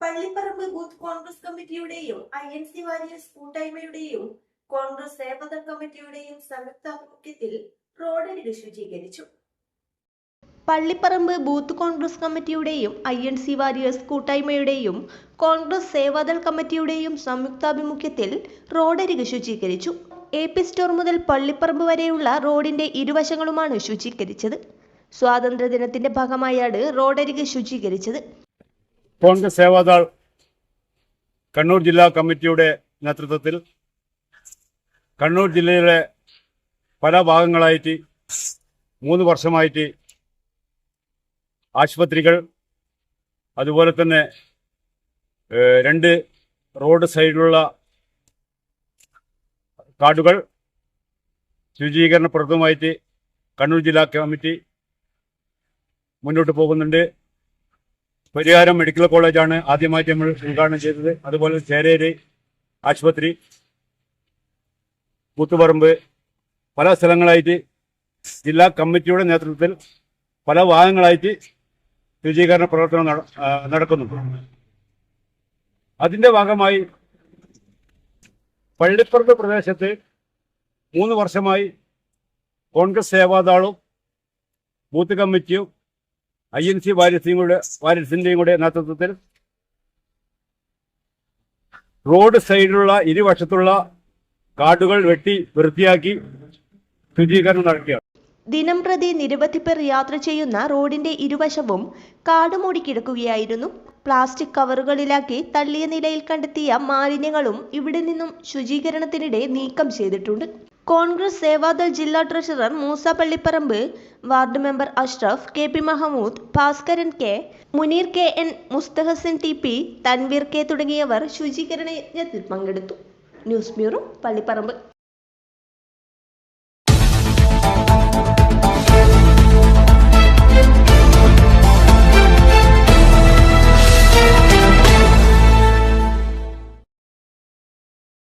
Pallipparamba booth Congress കമ്മിറ്റിയുടെയും I N C warriors കൂട്ടായ്മയുടെയും കോൺഗ്രസ് സേവദൾ കമ്മിറ്റിയുടെയും സംയുക്താഭിമുഖ്യത്തിൽ റോഡരിക് ശുചീകരിച്ചു. പള്ളിപ്പറമ്പ് ബൂത്ത് കോൺഗ്രസ് കമ്മിറ്റിയുടെയും ഐ എൻ സി വാരിയേഴ്സ് കൂട്ടായ്മയുടെയും കോൺഗ്രസ് സേവാദൾ കമ്മിറ്റിയുടെയും സംയുക്താഭിമുഖ്യത്തിൽ റോഡരിക് ശുചീകരിച്ചു. എ പി സ്റ്റോർ മുതൽ പള്ളിപ്പറമ്പ് വരെയുള്ള റോഡിന്റെ ഇരുവശങ്ങളുമാണ് ശുചീകരിച്ചത്. സ്വാതന്ത്ര്യദിനത്തിന്റെ ഭാഗമായാണ് റോഡരികെ ശുചീകരിച്ചത്. കോൺഗ്രസ് സേവാദാൾ കണ്ണൂർ ജില്ലാ കമ്മിറ്റിയുടെ നേതൃത്വത്തിൽ കണ്ണൂർ ജില്ലയിലെ പല ഭാഗങ്ങളായിട്ട് മൂന്ന് വർഷമായിട്ട് ആശുപത്രികൾ അതുപോലെ തന്നെ രണ്ട് റോഡ് സൈഡിലുള്ള കാടുകൾ ശുചീകരണപ്രദമായിട്ട് കണ്ണൂർ ജില്ലാ കമ്മിറ്റി മുന്നോട്ട് പോകുന്നുണ്ട്. പരിഹാരം മെഡിക്കൽ കോളേജാണ് ആദ്യമായിട്ട് നമ്മൾ ഉദ്ഘാടനം ചെയ്തത്. അതുപോലെ ചേരേരി ആശുപത്രി കൂത്തുപറമ്പ് പല സ്ഥലങ്ങളായിട്ട് ജില്ലാ കമ്മിറ്റിയുടെ നേതൃത്വത്തിൽ പല ഭാഗങ്ങളായിട്ട് ശുചീകരണ പ്രവർത്തനം നട- നടക്കുന്നുണ്ട്. അതിന്റെ ഭാഗമായി പള്ളിപ്പുറത്ത് പ്രദേശത്ത് മൂന്ന് വർഷമായി കോൺഗ്രസ് സേവാദാളും ബൂത്ത് കമ്മിറ്റിയും ഐ എൻ സി വാരിസിയും കൂടെ വാരിസിന്റെയും കൂടെ നേതൃത്വത്തിൽ റോഡ് സൈഡിലുള്ള ഇരുവശത്തുള്ള കാടുകൾ വെട്ടി വൃത്തിയാക്കി ശുചീകരണം നടക്കുകയാണ്. ദിനം പ്രതി നിരവധി പേർ യാത്ര ചെയ്യുന്ന റോഡിന്റെ ഇരുവശവും കാട് മൂടിക്കിടക്കുകയായിരുന്നു പ്ലാസ്റ്റിക് കവറുകളിലാക്കി തള്ളിയ നിലയിൽ കണ്ടെത്തിയ മാലിന്യങ്ങളും ഇവിടെ നിന്നും ശുചീകരണത്തിനിടെ നീക്കം ചെയ്തിട്ടുണ്ട്. കോൺഗ്രസ് സേവാദൾ ജില്ലാ treasurer Moosa Pallipparamba ward member Ashraf K P Mahmood Bhaskaran K Muneer K N Musthahsin T P Thanveer K തുടങ്ങിയവർ ശുചീകരണ യജ്ഞത്തിൽ പങ്കെടുത്തു. News bureau Pallipparamba.